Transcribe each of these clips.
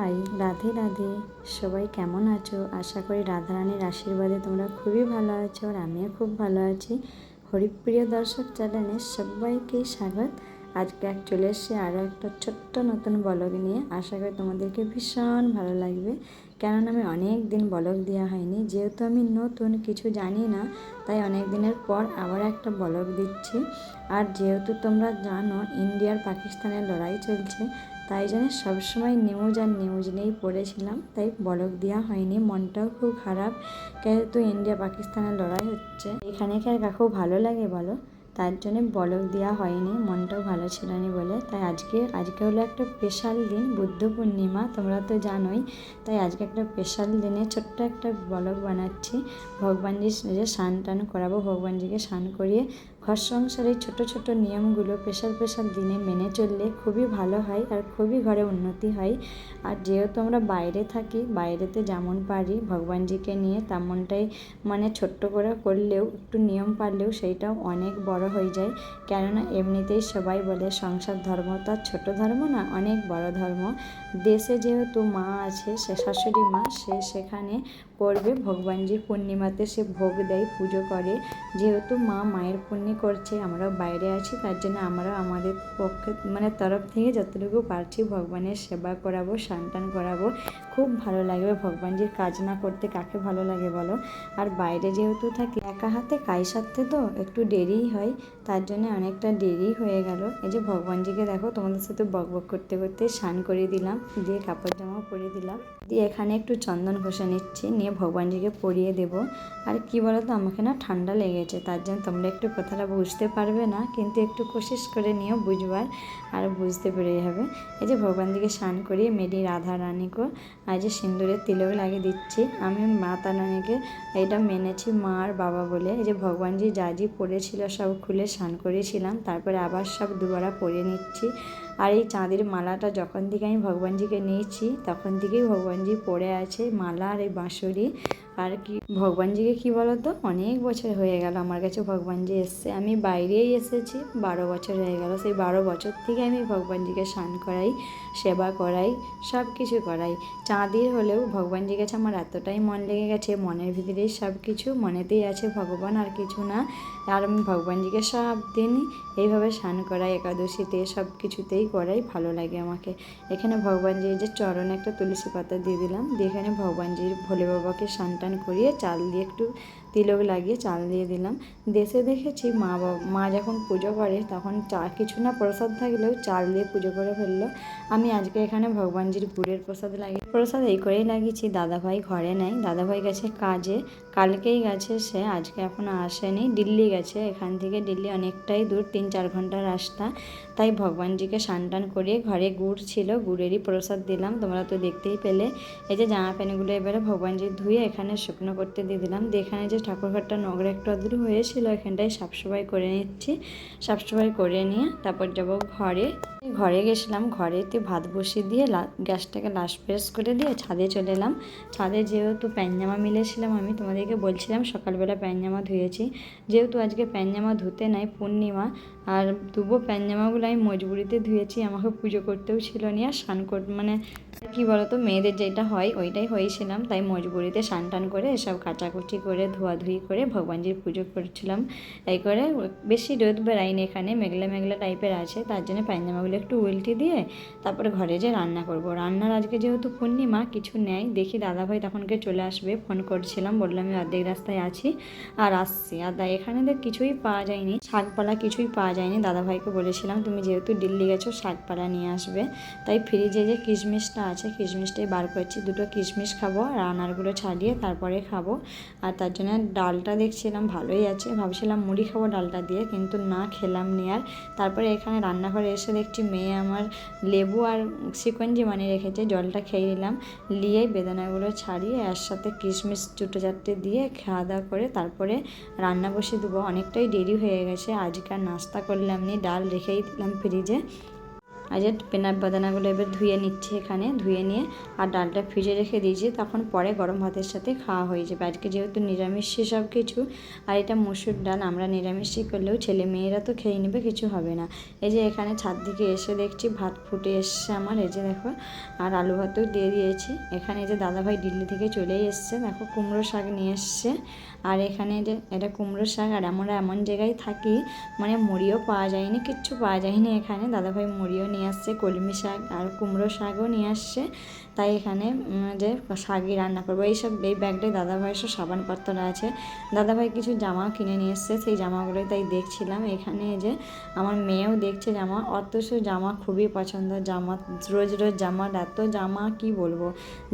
High, Radhe Radhe. সবাই কেমন আছো? আশা করি রাধারানীর আশীর্বাদে তোমরা খুবই ভালো আছো আর আমিও খুব ভালো আছি। হরিপ্রিয় দর্শক চ্যানেলে সবাইকে স্বাগত। আজকে এক চলে এসেছি আরও একটা ছোট্ট নতুন ব্লগ নিয়ে। আশা করি তোমাদেরকে ভীষণ ভালো লাগবে। কেননা আমি অনেক দিন ব্লগ দেওয়া হয়নি। যেহেতু আমি নতুন কিছু জানি না, তাই অনেক দিনের পর আবার একটা ব্লগ দিচ্ছি। আর যেহেতু তোমরা জানো, ইন্ডিয়ার পাকিস্তানের লড়াই চলছে তাই জন্য সবসময় নিউজ আর নিউজ নিয়েই পড়েছিলাম। তাই বলক দেওয়া হয়নি, মনটাও খুব খারাপ। যেহেতু ইন্ডিয়া পাকিস্তানের লড়াই হচ্ছে। এখানে কি আর কাকেও ভালো লাগে বলো? তার জন্য বলক দেওয়া হয়নি, মনটাও ভালো ছিল না বলে। তাই আজকে আজকে হলো একটা স্পেশাল দিন, বুদ্ধ পূর্ণিমা, তোমরা তো জানোই। তাই আজকে একটা স্পেশাল দিনে ছোট্ট একটা বলক বানাচ্ছি। ভগবানজির যে স্নান টান করাবো, ভগবানজিকে স্নান করিয়ে ঘর সংসারের ছোট ছোট নিয়মগুলো স্পেশাল স্পেশাল দিনে মেনে চললে খুবই ভালো হয় আর খুবই ঘরে উন্নতি হয়। আর যেহেতু আমরা বাইরে থাকি, বাইরেতে যেমন পারি, ভগবানজিকে নিয়ে তেমনটাই মানে ছোট্ট করে করলেও, একটু নিয়ম পারলেও সেইটাও অনেক বড় হয়ে যায়। কেননা এমনিতেই সবাই বলে সংসার ধর্ম তার ছোটো ধর্ম না, অনেক বড় ধর্ম। দেশে যেহেতু মা আছে, সে শাশুড়ি মা, সে সেখানে করবে, ভগবানজির পূর্ণিমাতে সে ভোগ দেয়, পুজো করে। যেহেতু মা মায়ের পুণ্যি করছে, আমরাও বাইরে আছি, তার জন্য আমরাও আমাদের পক্ষে মানে তরফ থেকে যতটুকু পারছি ভগবানের সেবা করাবো স্নান করাবো। খুব ভালো লাগবে ভগবানজির কাজ না করতে কাকে ভালো লাগে বলো? আর বাইরে যেহেতু থাকি, একা হাতে কাজ সারতে তো একটু দেরিই হয়, তার জন্য অনেকটা দেরি হয়ে গেল। এই যে ভগবানজিকে দেখো, তোমাদের সাথে বক বক করতে করতে স্নান করিয়ে দিলাম, দিয়ে কাপড় জামাও পরিয়ে দিলাম, দিয়ে এখানে একটু চন্দন ঘষে নিচ্ছি, নিয়ে ভগবানজিকে পরিয়ে দেব। আর কি বলো তো আমাকে না ঠান্ডা লেগেছে, তার জন্য তোমরা একটু কথাটা বুঝতে পারবে না, কিন্তু একটু কোশিস করে নিও বুঝবার, আর বুঝতে পেরে যাবে। এই যে ভগবানজিকে স্নান করিয়ে মেডি রাধা রানীকে আজ যে সিন্দুরের তিলক লাগিয়ে দিচ্ছি, আমি মা তারানিকে এটা মেনেছি মা আর বাবা বলে। এই যে ভগবানজি যা যে পড়েছিল সব খুলে স্নান করেছিলাম, তারপরে আবার সব দুবারা পরে নিচ্ছি। আর এই চাঁদের মালাটা যখন থেকে আমি ভগবানজিকে নিয়েছি, তখন থেকেই ভগবানজি পরে আছে, মালা আর এই বাঁশরি। আর কি? ভগবানজিকে কি বলো তো অনেক বছর হয়ে গেল আমার কাছে ভগবানজি এসছে। আমি বাইরেই এসেছি, বারো বছর হয়ে গেল। সেই বারো বছর থেকে আমি ভগবানজিকে স্নান করাই, সেবা করাই সব কিছু করাই। চাঁদের হলেও ভগবানজির কাছে আমার এতটাই মন লেগে গেছে, মনের ভিতরেই সব কিছু মনেতেই আছে ভগবান আর কিছু না। আর আমি ভগবানজিকে সব দিনই এইভাবে স্নান করাই, একাদশীতে সব কিছুতেই করাই, ভালো লাগে আমাকে। এখানে ভগবানজির যে চরণে একটা তুলসী পাতা দিয়ে দিলাম, দিয়ে এখানে ভগবানজির ভোলে বাবাকে স্নান টান করিয়ে চাল দিয়ে একটু তিলক লাগিয়ে চাল দিয়ে দিলাম। দেশে দেখেছি মা বাবা, মা যখন পুজো করে তখন চা, কিছু না প্রসাদ থাকলেও চাল দিয়ে পুজো করে ফেলল। আমি আজকে এখানে ভগবানজির গুড়ের প্রসাদ লাগিয়ে, প্রসাদ এই করেই লাগিয়েছি। দাদাভাই ঘরে নেই, দাদাভাই গেছে কাজে। কালকেই গেছে সে, আজকে এখনও আসেনি। দিল্লি গেছে, এখান থেকে দিল্লি অনেকটাই দূর, তিন চার ঘণ্টার রাস্তা। তাই ভগবানজিকে স্নান টান করিয়ে ঘরে গুড় ছিল, গুড়েরই প্রসাদ দিলাম। তোমরা তো দেখতেই পেলে। এই যে জামা প্যান্টগুলো এবারে ভগবানজি ধুয়ে এখানে শুকনো করতে দিয়ে দিলাম। দিয়ে এখানে যে ঠাকুরঘরটা নোংরা একটু আদূর হয়েছিল, এখানটায় সাফসফাই করে নিচ্ছি। সাফসফাই করে নিয়ে তারপর যাব ঘরে। ঘরে গেছিলাম ঘরেতে ভাত বসিয়ে দিয়ে গ্যাসটাকে লাশ প্রেস করে দিয়ে ছাদে চলে এলাম। ছাদে যেহেতু প্যানজামা মিলেছিলাম আমি, তোমাদেরকে বলছিলাম সকালবেলা প্যানজামা ধুয়েছি। যেহেতু আজকে প্যানজামা ধুতে নাই, পূর্ণিমা আর তবুও প্যানজামাগুলো আমি মজবুরিতে ধুয়েছি, আমাকে পুজো করতেও ছিল নি, আর স্নান কর মানে কী বলতো, মেয়েদের যেটা হয় ওইটাই হয়েছিলাম, তাই মজবুরিতে স্নান টান করে এসব কাচাকুচি করে, ধোয়াধুয়ি করে ভগবানজির পুজো করছিলাম। তাই করে বেশি রোদ বেড়াইনি এখানে, মেঘলা মেঘলা টাইপের আছে, তার জন্য পায়জামাগুলো একটু উল্টে দিয়ে তারপরে ঘরে যে রান্না করব। রান্নার আজকে যেহেতু পূর্ণিমা, কিছু নেই, দেখি দাদাভাই তখনকে চলে আসবে, ফোন করছিলাম, বললাম আমি অর্ধেক রাস্তায় আছি, আর আসছি। আর এখানে তো কিছুই পাওয়া যায়নি, শাকপালা কিছুই পাওয়া যায়নি, দাদাভাইকে বলেছিলাম, তুমি যেহেতু দিল্লি গেছো শাকপালা নিয়ে আসবে। তাই ফ্রিজে যে কিশমিশটা আছে, কিশমিশটাই বার করছি। দুটো কিশমিশ খাব, আর আনারগুলো ছাড়িয়ে তারপরে খাব। আর তার জন্য ডালটা দেখছিলাম, ভালোই আছে। ভাবছিলাম মুড়ি খাব ডালটা দিয়ে, কিন্তু না খেলাম নি আর। তারপরে এখানে রান্নাঘরে এসে দেখছি মেয়ে আমার লেবু আর শিকঞ্জি বানিয়ে রেখেছে, জলটা খেয়ে নিলাম। নিয়ে বেদানাগুলো ছাড়িয়ে এর সাথে কিশমিশ চুটো চারটে দিয়ে খাওয়া দাওয়া করে তারপরে রান্না বসিয়ে দেবো। অনেকটাই দেরি হয়ে গেছে আজকাল নাস্তা করলাম নি ডাল রেখেই দিলাম ফ্রিজে আর যে পেনা বাদানাগুলো এবার ধুয়ে নিচ্ছি এখানে, ধুয়ে নিয়ে আর ডালটা ফ্রিজে রেখে দিয়েছি, তখন পরে গরম ভাতের সাথে খাওয়া হয়ে যাবে। আজকে যেহেতু নিরামিষ সব কিছু, আর এটা মসুর ডাল, আমরা নিরামিষই করলেও ছেলে মেয়েরা তো খেয়ে নেবে, কিছু হবে না। এই যে এখানে ছাদ দিকে এসে দেখছি ভাত ফুটে এসছে আমার, এই যে দেখো, আর আলু ভাতও দিয়ে দিয়েছি। এখানে যে দাদাভাই দিল্লি থেকে চলেই এসছে, দেখো কুমড়ো শাক নিয়ে এসছে। আর এখানে যে এটা কুমড়ো শাক, আর আমরা এমন জায়গায় থাকি মানে মুড়িও পাওয়া যায়নি, কিচ্ছু পাওয়া যায়নি এখানে, দাদাভাই মুড়িও নিয়ে আসছে কলমি শাক আর কুমড়ো শাকও নিয়ে আসছে। তাই এখানে যে শাকই রান্না করব। এইসব, এই ব্যাগটায় দাদাভাইয়ের সব সাবান সাবানপত্র আছে। দাদাভাই কিছু জামা কিনে নিয়ে এসছে, সেই জামাগুলোই তাই দেখছিলাম। এখানে যে আমার মেয়েও দেখছে জামা, অথচ জামা খুবই পছন্দ। জামা, রোজ রোজ জামার এত জামা কি বলব?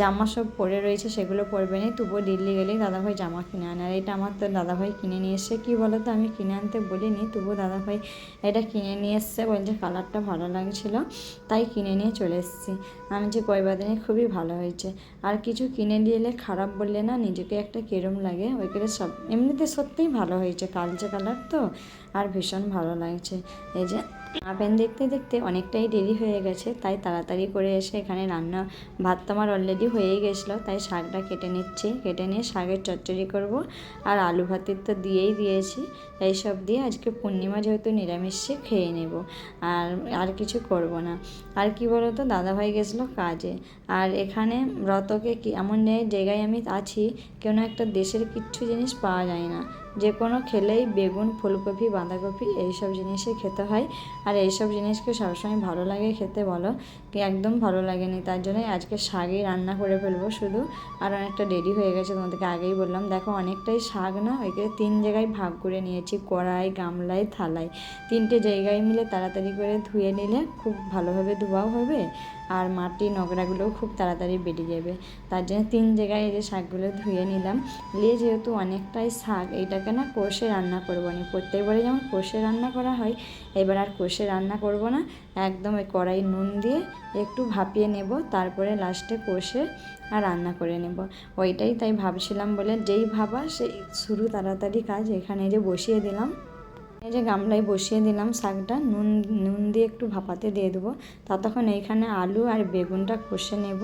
জামা সব পরে রয়েছে, সেগুলো পরবে না তবুও দিল্লি গেলেই দাদাভাই জামা কিনে আনে। আর এটা আমার তো দাদাভাই কিনে নিয়ে এসছে। কী বলো তো আমি কিনে আনতে বলিনি তবুও দাদাভাই এটা কিনে নিয়ে এসছে। বলছে কালারটা ভালো লাগছিল, তাই কিনে নিয়ে চলে এসেছি। আমি যে কয়বার দিনে খুবই ভালো হয়েছে। আর কিছু কিনে নিয়ে এলে খারাপ বললে না নিজেকে একটা কেরম লাগে। ওই করে সব এমনিতে সত্যিই ভালো হয়েছে। কালচে কালার তো, আর ভীষণ ভালো লাগছে। এই যে আপেন দেখতে দেখতে অনেকটাই দেরি হয়ে গেছে, তাই তাড়াতাড়ি করে এসে এখানে রান্না ভাত তো আমার অলরেডি হয়েই গেছিল, তাই শাকটা কেটে নিচ্ছি, কেটে নিয়ে শাকের চচ্চড়ি করব, আর আলু ভাতের তো দিয়েই দিয়েছি, এই সব দিয়ে আজকে পূর্ণিমা যেহেতু নিরামিষে, খেয়ে নেব, আর আর কিছু করব না, আর কি বলো তো দাদাভাই গেছিল কাজে, আর এখানে রতকে কি, এমন জায়গায় আমি আছি কেন একটা দেশের কিচ্ছু জিনিস পাওয়া যায় না যে কোনো খেলেই বেগুন, ফুলকপি, বাঁধাকপি এইসব জিনিসই খেতে হয়। আর এইসব জিনিসকে সবসময় ভালো লাগে খেতে বলো। কি একদম ভালো লাগেনি। তার জন্যই আজকে শাকই রান্না করে ফেলব শুধু। আর অনেকটা দেরি হয়ে গেছে তোমাদেরকে আগেই বললাম। দেখো অনেকটাই শাক না ওইকে তিন জায়গায় ভাগ করে নিয়েছি। কড়াই, গামলায়, থালায়। তিনটে জায়গায় মিলে তাড়াতাড়ি করে ধুয়ে নিলে খুব ভালোভাবে ধোয়াও হবে। আর মাটি নোংরাগুলোও খুব তাড়াতাড়ি বেরিয়ে যাবে। তার জন্য তিন জায়গায় এই যে শাকগুলো ধুয়ে নিলাম। নিয়ে যেহেতু অনেকটাই শাক, এইটাকে না কষে রান্না করব না প্রত্যেকবারে যেমন কষে রান্না করা হয়, এবার আর কষে রান্না করব না। একদম ওই কড়াই নুন দিয়ে একটু ভাপিয়ে নেব, তারপরে লাস্টে কষে আর রান্না করে নেব। ওইটাই তাই ভাবছিলাম বলে যেই ভাবা, সেই শুরু তাড়াতাড়ি কাজ এখানে যে বসিয়ে দিলাম। এই যে গামলায় বসিয়ে দিলাম শাকটা, নুন নুন দিয়ে একটু ভাপাতে দিয়ে দেবো। ততক্ষণ এইখানে আলু আর বেগুনটা কষে নেব।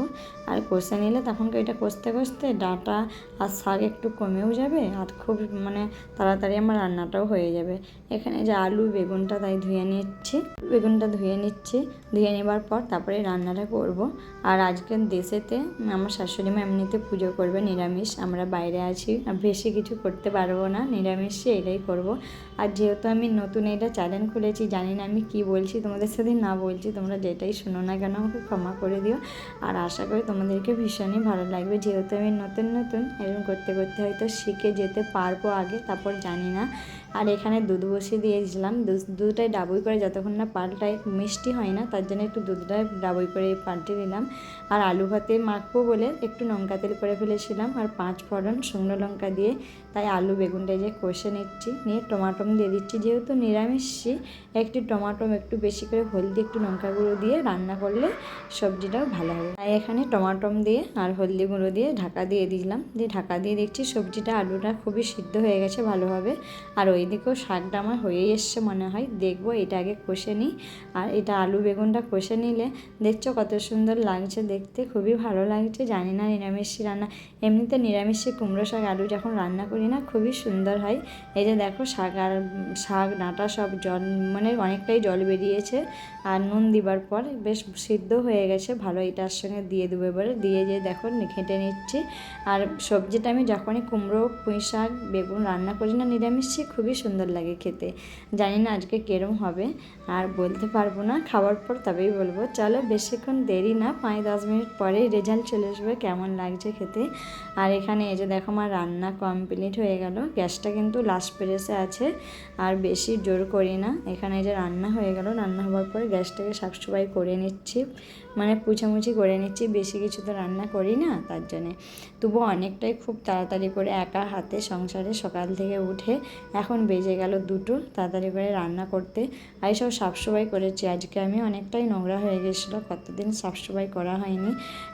আর কষে নিলে তখন এটা কষতে কষতে ডাঁটা আর শাক একটু কমেও যাবে? আর খুব মানে তাড়াতাড়ি আমার রান্নাটাও হয়ে যাবে। এখানে যে আলু, বেগুনটা তাই ধুয়ে নিচ্ছি। বেগুনটা ধুয়ে নিচ্ছি। ধুয়ে নেবার পর তারপরে রান্নাটা করব। আর আজকের দেশেতে আমার শাশুড়ি মা এমনিতে পুজো করবে নিরামিষ। আমরা বাইরে আছি। আর বেশি কিছু করতে পারব না। নিরামিষে এটাই করব। আর যেহেতু আমি নতুন এটা চ্যানেল খুলেছি, জানি না আমি কি বলছি, তোমাদের সাথে না বলছি, তোমরা যেটাই শোনো না কেন, আমাকে ক্ষমা করে দিও। আর আশা করি তোমাদেরকে ভীষণই ভালো লাগবে, যেহেতু আমি নতুন নতুন এরকম করতে করতে হয়তো শিখে যেতে পারব আগে, তারপর জানি না। আর এখানে দুধ বসিয়ে দিয়েছিলাম। দুধ- দুধটাই ডাবুই করে যতক্ষণ না পাল্টায় মিষ্টি হয় না, তার জন্য একটু দুধটা ডাবুই করে পাল্টে দিলাম। আর আলু ভাতে মাখবো বলে একটু লঙ্কা তেল করে ফেলেছিলাম আর পাঁচ ফোড়ন শুকনো লঙ্কা দিয়ে তাই আলু বেগুনটা যে কষে নিচ্ছি, নিয়ে টমাটম দিয়ে দিচ্ছি। যেহেতু নিরামিষই, একটু টমাটম একটু বেশি করে হলদি একটু লঙ্কা গুঁড়ো দিয়ে রান্না করলে সবজিটাও ভালো হবে। তাই এখানে টমাটম দিয়ে আর হলদি গুঁড়ো দিয়ে ঢাকা দিয়ে দিলাম। দিয়ে ঢাকা দিয়ে দেখছি সবজিটা আলুটা খুবই সিদ্ধ হয়ে গেছে, ভালোভাবে। আর ওইদিকেও শাকটা আমার হয়েই এসছে মনে হয়। দেখব, এটা আগে কষে নিই। আর এটা আলু বেগুনটা কষে নিলে দেখছ কত সুন্দর লাগছে দেখতে, খুবই ভালো লাগছে। জানি না নিরামিষি রান্না, এমনিতে নিরামিষি কুমড়ো শাক, আলু যখন রান্না করি না, খুবই সুন্দর হয়। এই যে দেখো শাক আর শাক, ডাঁটা সব জল মানে অনেকটাই জল বেরিয়েছে। আর নুন দিবার পর বেশ সিদ্ধ হয়ে গেছে, ভালো এটার সঙ্গে দিয়ে দেবো এবারে। দিয়ে যে দেখো ঘেঁটে নিচ্ছি। আর সবজিটা আমি যখনই কুমড়ো, পুঁই শাক, বেগুন রান্না করি না নিরামিষি খুবই সুন্দর লাগে খেতে। জানি না আজকে কেরম হবে, আর বলতে পারব না, খাওয়ার পর তবেই বলব। চলো বেশিক্ষণ দেরি না, পাঁচ দশ মিনিট পরেই রেজাল্ট চলে আসবে কেমন লাগছে খেতে। আর এখানে এই যে দেখো আমার রান্না কমপ্লিট হয়ে গেল, গ্যাসটা কিন্তু লাস্ট প্রেসে আছে, আর বেশি জোর করি না। এখানে এই যে রান্না হয়ে গেল, রান্না হওয়ার পরে গ্যাসটাকে সাফসফাই করে নিচ্ছি। মানে পুছামুছি করে নিচ্ছি, বেশি কিছু তো রান্না করি না, তার জন্যে। তবু অনেকটাই খুব তাড়াতাড়ি করে একা হাতে সংসারে সকাল থেকে উঠে এখন বেজে গেল দুটো, তাড়াতাড়ি করে রান্না করতে। আর সব সাফসফাই করেছি, আজকে আমি অনেকটাই নোংরা হয়ে গেছিল, কতদিন সাফসফাই করা হয়নি।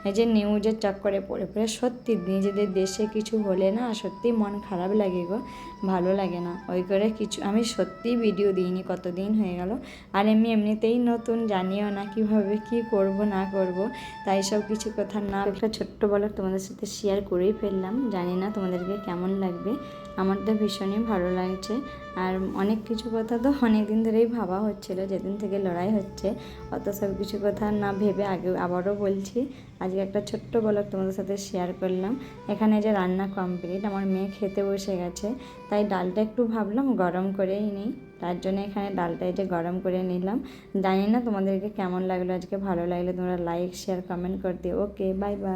এই যে নিউজের চক্করে পড়ে পড়ে, সত্যি নিজেদের দেশে কিছু হলে না সত্যি মন খারাপ লাগে গো। ভালো লাগে না। ওই করে কিছু, আমি সত্যিই ভিডিও দিইনি, কতদিন হয়ে গেল। আর আমি এমনিতেই নতুন, জানিও না কীভাবে কি করব, না করব। তাই সব কিছু কথা না একটা ছোট্ট বলে তোমাদের সাথে শেয়ার করেই ফেললাম। জানি না তোমাদেরকে কেমন লাগবে। আমার তো ভীষণই ভালো লাগছে। আর অনেক কিছু কথা তো অনেক দিন ধরেই ভাবা হচ্ছিল যেদিন থেকে লড়াই হচ্ছে। অত সব কিছু কথা না ভেবে আগে আবারও বলছি, আজকে একটা ছোট্ট বলক তোমাদের সাথে শেয়ার করলাম। এখানে যে রান্না কমপ্লিট আমার মেয়ে খেতে বসে গেছে, তাই ডালটা একটু ভাবলাম গরম করেই নিই। তার জন্য এখানে ডালটা যে গরম করে নিলাম। জানি না তোমাদেরকে কেমন লাগল, আজকে ভালো লাগলে তোমরা লাইক শেয়ার কমেন্ট করে দিও। Okay bye bye